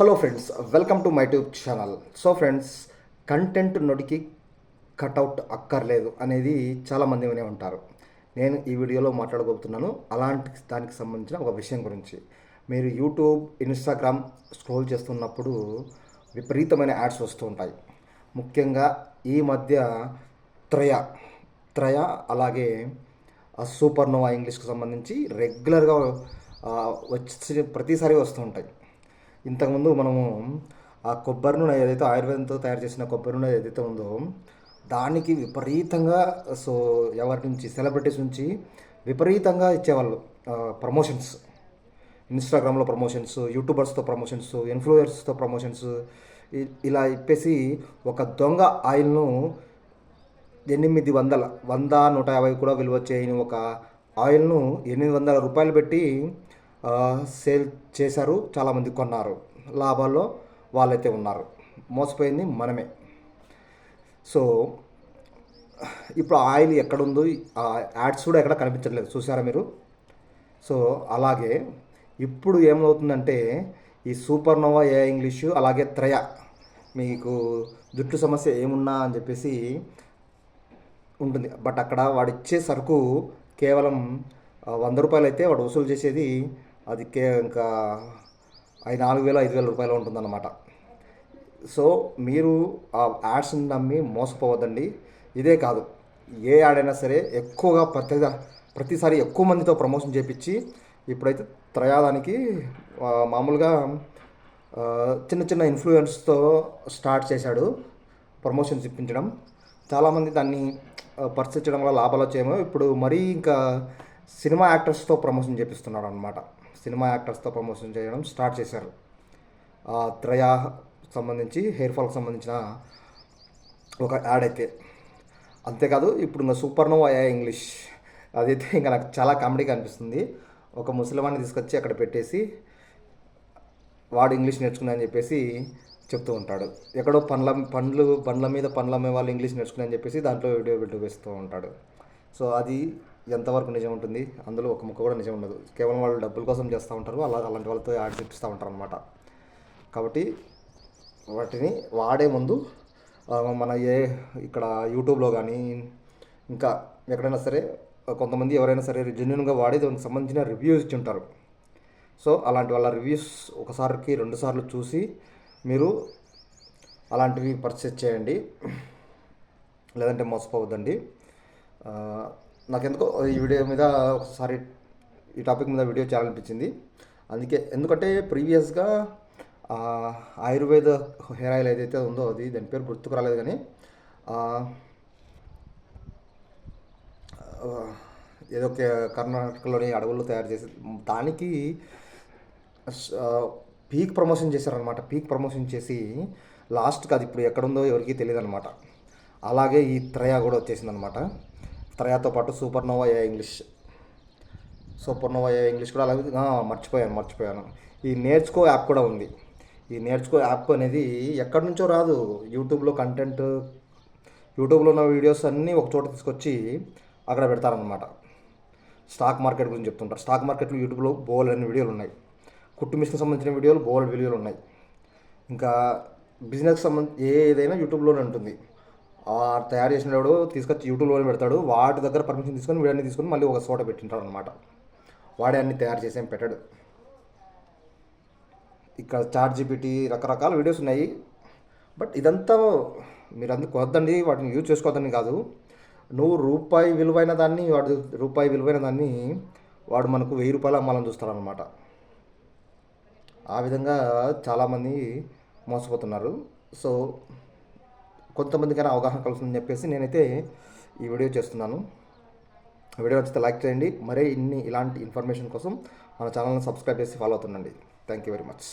Hello friends welcome to my tube channel so friends content నొడికి cutout అక్కర్లేదు అనేది చాలామంది వినే ఉంటారు. నేను ఈ వీడియోలో మాట్లాడబోతున్నాను. అలాంటి దానికి సంబంధించిన ఒక విషయం గురించి. మీరు యూట్యూబ్ ఇన్స్టాగ్రామ్ స్క్రోల్ చేస్తున్నప్పుడు విపరీతమైన యాడ్స్ వస్తూ ఉంటాయి. ముఖ్యంగా ఈ మధ్య త్రయ త్రయ అలాగే సూపర్ నోవా ఇంగ్లీష్కి సంబంధించి రెగ్యులర్గా వచ్చి ప్రతిసారి వస్తూ ఉంటాయి. ఇంతకుముందు మనము ఆ కొబ్బరి నూనె ఏదైతే ఆయుర్వేదంతో తయారు చేసిన కొబ్బరి నూనె ఏదైతే ఉందో దానికి విపరీతంగా సో ఎవరి నుంచి సెలబ్రిటీస్ నుంచి విపరీతంగా ఇచ్చేవాళ్ళు ప్రమోషన్స్ ఇన్స్టాగ్రామ్లో ప్రమోషన్స్ యూట్యూబర్స్తో ప్రమోషన్స్ ఇన్ఫ్లుయర్స్తో ప్రమోషన్స్ ఇ- ఇలా ఇప్పేసి ఒక దొంగ ఆయిల్ను ఎనిమిది వందల వంద నూట యాభై కూడా విలువ చేయని ఒక ఆయిల్ను ఎనిమిది వందల రూపాయలు పెట్టి సేల్ చేశారు చాలామంది కొన్నారు. లాభాల్లో వాళ్ళైతే ఉన్నారు. మోసపోయింది మనమే. సో ఇప్పుడు ఆయిల్ ఎక్కడుందో ఆ యాడ్స్ కూడా ఎక్కడ కనిపించట్లేదు. చూసారా మీరు? సో అలాగే ఇప్పుడు ఏమవుతుందంటే ఈ సూపర్ నోవా ఏ ఇంగ్లీషు అలాగే త్రయ మీకు జుట్టు సమస్య ఏమున్నా అని చెప్పేసి ఉంటుంది. బట్ అక్కడ వాడు ఇచ్చే సరుకు కేవలం వంద రూపాయలు అయితే వాడు వసూలు చేసేది అది కే ఇంకా ఐదు నాలుగు వేల ఐదు వేల రూపాయలు ఉంటుందన్నమాట. సో మీరు ఆ యాడ్స్ని నమ్మి మోసపోవద్దండి. ఇదే కాదు. ఏ యాడ్ అయినా సరే ఎక్కువగా ప్రతి ప్రతిసారి ఎక్కువ మందితో ప్రమోషన్ చేపించి ఇప్పుడైతే త్రయాదానికి మామూలుగా చిన్న చిన్న ఇన్ఫ్లుయెన్స్తో స్టార్ట్ చేశాడు ప్రమోషన్స్ ఇప్పించడం. చాలామంది దాన్ని పర్చేస్ చేయడం వల్ల లాభాలు వచ్చేమో. ఇప్పుడు మరీ ఇంకా సినిమా యాక్టర్స్తో ప్రమోషన్ చేపిస్తున్నాడు అనమాట సినిమా యాక్టర్స్తో ప్రమోషన్ చేయడం స్టార్ట్ చేశారు. త్రయా సంబంధించి హెయిర్ ఫాల్కి సంబంధించిన ఒక యాడ్ అయితే. అంతేకాదు ఇప్పుడు ఇంకా సూపర్ నోవా అయ్యా ఇంగ్లీష్ అదైతే ఇంకా నాకు చాలా కామెడీగా అనిపిస్తుంది ఒక ముసలివాడిని తీసుకొచ్చి అక్కడ పెట్టేసి వాడు ఇంగ్లీష్ నేర్చుకున్నాయని చెప్పేసి చెప్తూ ఉంటాడు. ఎక్కడో పండ్ల పండ్లు పండ్ల మీద పండ్ల అమ్మే వాళ్ళు ఇంగ్లీష్ నేర్చుకున్నాయని చెప్పేసి దాంట్లో వీడియో వీడియో వేస్తూ ఉంటాడు. సో అది ఎంతవరకు నిజం ఉంటుంది? అందులో ఒక ముక్క కూడా నిజం ఉండదు. కేవలం వాళ్ళు డబ్బుల కోసం చేస్తూ ఉంటారు. అలా అలాంటి వాళ్ళతో యాడ్ చెప్పిస్తూ ఉంటారు అనమాట కాబట్టి వాటిని వాడే ముందు మన ఏ ఇక్కడ యూట్యూబ్లో కానీ ఇంకా ఎక్కడైనా సరే కొంతమంది ఎవరైనా సరే జెన్యున్గా వాడే దానికి సంబంధించిన రివ్యూస్ ఇచ్చి ఉంటారు సో అలాంటి వాళ్ళ రివ్యూస్ ఒకసారికి రెండు సార్లు చూసి మీరు అలాంటివి పర్చేస్ చేయండి. లేదంటే మోసపోవద్దండి. నాకెందుకో ఈ వీడియో మీద ఒకసారి ఈ టాపిక్ మీద వీడియో చేయాలనిపించింది. అందుకే ఎందుకంటే ప్రీవియస్గా ఆయుర్వేద హెయిర్ ఆయిల్ ఏదైతే ఉందో అది దాని పేరు గుర్తుకు రాలేదు కానీ ఏదో ఒక కర్ణాటకలోని అడవుల్లో తయారు చేసి దానికి పీక్ ప్రమోషన్ చేశారనమాట పీక్ ప్రమోషన్ చేసి లాస్ట్కి అది ఇప్పుడు ఎక్కడుందో ఎవరికీ తెలియదు అనమాట అలాగే ఈ త్రయ కూడా వచ్చేసిందనమాట త్రయాతో పాటు super nova A English super nova A English కూడా అలాగే మర్చిపోయాను మర్చిపోయాను. ఈ నేర్చుకో యాప్ కూడా ఉంది. ఈ నేర్చుకో యాప్ అనేది ఎక్కడి నుంచో రాదు. యూట్యూబ్లో కంటెంట్ యూట్యూబ్లో ఉన్న వీడియోస్ అన్నీ ఒక చోట తీసుకొచ్చి అక్కడ పెడతారనమాట స్టాక్ మార్కెట్ గురించి చెప్తుంటారు. స్టాక్ మార్కెట్లో యూట్యూబ్లో బోల్ అనే వీడియోలు ఉన్నాయి. కుట్టు సంబంధించిన వీడియోలు బోల్డ్ వీడియోలు ఉన్నాయి. ఇంకా బిజినెస్ సంబంధించి ఏదైనా యూట్యూబ్లోనే ఉంటుంది. తయారు చేసిన వాడు తీసుకొచ్చి యూట్యూబ్లో పెడతాడు. వాటి దగ్గర పర్మిషన్ తీసుకొని వీడన్ని తీసుకొని మళ్ళీ ఒక చోట పెట్టింటాడు అనమాట వాడే అన్ని తయారు చేసేం పెట్టాడు. ఇక్కడ చాట్ జీపీటీ రకరకాల వీడియోస్ ఉన్నాయి. బట్ ఇదంతా మీరు అందుకు వద్దండి వాటిని యూజ్ చేసుకోవద్దని కాదు. నువ్వు రూపాయి విలువైన దాన్ని వాడు రూపాయి విలువైన దాన్ని వాడు మనకు వెయ్యి రూపాయలు అమ్మాలని చూస్తారనమాట ఆ విధంగా చాలామంది మోసపోతున్నారు. సో కొంతమందికైనా అవగాహన కలుగుతుందని చెప్పేసి నేనైతే ఈ వీడియో చేస్తున్నాను. వీడియో నచ్చితే లైక్ చేయండి. మరే ఇన్ని ఇలాంటి ఇన్ఫర్మేషన్ కోసం మన ఛానల్ని సబ్స్క్రైబ్ చేసి follow అవుతుండండి. Thank you very much.